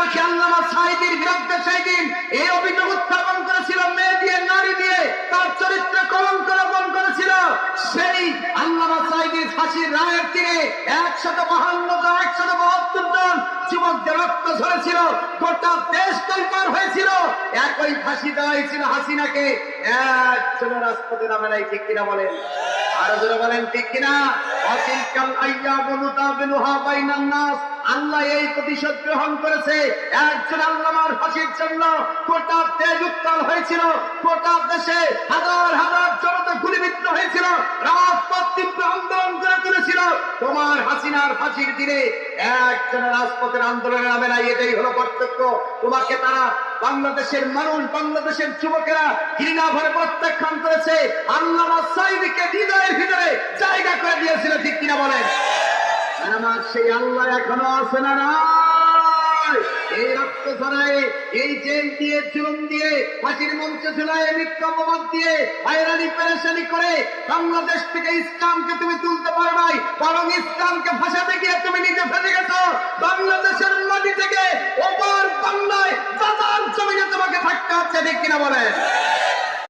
পাখি আল্লামা সাইদির বিরুদ্ধে সেই দিন এই অভিযোগ উত্থাপন করেছিল, মেয়ে দিয়ে, নারী দিয়ে, তার চরিত্র কলঙ্ক রোপণ করেছিল। সেই আল্লামা সাইদির ফাঁসির রায়ের তীরে একশত বাহান্ন জন, একশত বাহাত্তর জন যুবকদের রক্ত ঝরেছিল, গোটা দেশ তৈপার হয়েছিল। একই ফাঁসি দেওয়া হয়েছিল হাসিনাকে। একজনের রাজপথে নামে নাই, ঠিক কিনা বলেন? আরও জোরে বলেন, ঠিক কিনা? অতিলকাল আইয়ামু নুতাবিলুহা বাইনান নাস। আল্লাহ এই প্রতিশোধ গ্রহণ করেছে। একজন আল্লামার ফাঁসির জন্য গোটা দেশ উত্তাল হয়েছিল। গোটা দেশে হাজার হাজার জনতা গুলিবিদ্ধ হয়েছিল। রাজপথ তীব্র আন্দোলন করে তুলেছিল। তোমার হাসিনার ফাঁসির দিনে একজন রাজপথের আন্দোলনে নামে নাই, এটাই হলো পার্থক্য। তোমাকে তারা বাংলাদেশের মানুষ, বাংলাদেশের যুবকেরা ঘৃণা ভরে প্রত্যাখ্যান করেছে। আল্লাহ সাইদিকে হৃদয়ের ভিতরে জায়গা করে দিয়েছিল, ঠিক কিনা বলেন? আমার সেই আল্লাহ এখনও আছে না এই রক্ত ছড়ায়, এই জেল দিয়ে চুরুম দিয়ে, ফাঁসির মঞ্চে ঝুলায় মিথ্যা অপবাদ দিয়ে হয়রানি, পেরেশানি করে বাংলাদেশ থেকে ইসলামকে তুমি তুলতে পারো নাই, বরং ইসলামকে ভাষাতে গিয়ে তুমি নিজে ফেলে গেছো। বাংলাদেশের মাটি থেকে ওপর বাংলায় জমিনে তোমাকে থাকতে হচ্ছে, ঠিক কিনা বলে